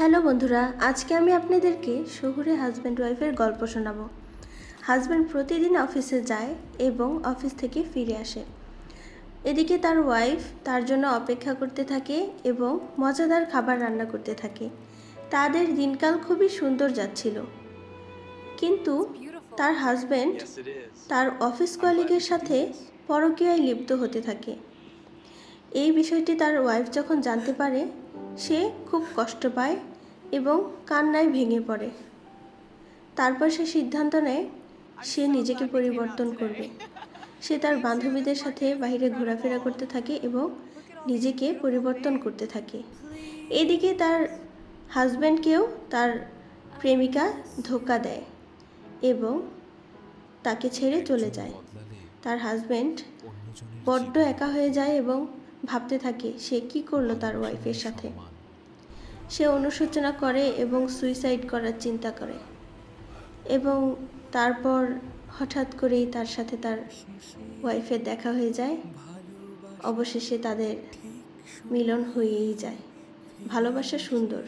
Hello বন্ধুরা আজকে আমি আপনাদেরকে শহুরে হাজব্যান্ড ওয়াইফের গল্প শোনাবো। হাজব্যান্ড প্রতিদিন অফিসে যায় এবং অফিস থেকে ফিরে আসে। এদিকে তার ওয়াইফ তার জন্য অপেক্ষা করতে থাকে এবং মজাদার খাবার রান্না করতে থাকে। তাদের দিনকাল খুবই সুন্দর যাচ্ছিল। কিন্তু তার হাজব্যান্ড. তার অফিস কলিগের সাথে পরকীয়ায় লিপ্ত হতে থাকে। এই বিষয়টি তার ওয়াইফ যখন জানতে পারে সে খুব কষ্ট পায় এবং কান্নায় ভেঙে পড়ে। তারপর সে সিদ্ধান্ত নেয়, সে নিজেকে পরিবর্তন করবে। সে তার বান্ধবীদের সাথে বাইরে ঘোরাফেরা করতে থাকে এবং নিজেকে পরিবর্তন করতে থাকে। এদিকে তার হাজব্যান্ডকেও তার প্রেমিকা ধোকা দেয় এবং তাকে ছেড়ে চলে যায়। তার হাজব্যান্ড বড্ড একা হয়ে যায় এবং ভাবতে থাকে, সে কি করল তার ওয়াইফের সাথে? সে অনুশোচনা করে এবং সুইসাইড করার চিন্তা করে। এবং তারপর হঠাৎ করেই তার সাথে তার ওয়াইফের দেখা হয়ে যায়। অবশেষে তাদের মিলন হয়েই যায়। ভালোবাসা সুন্দর।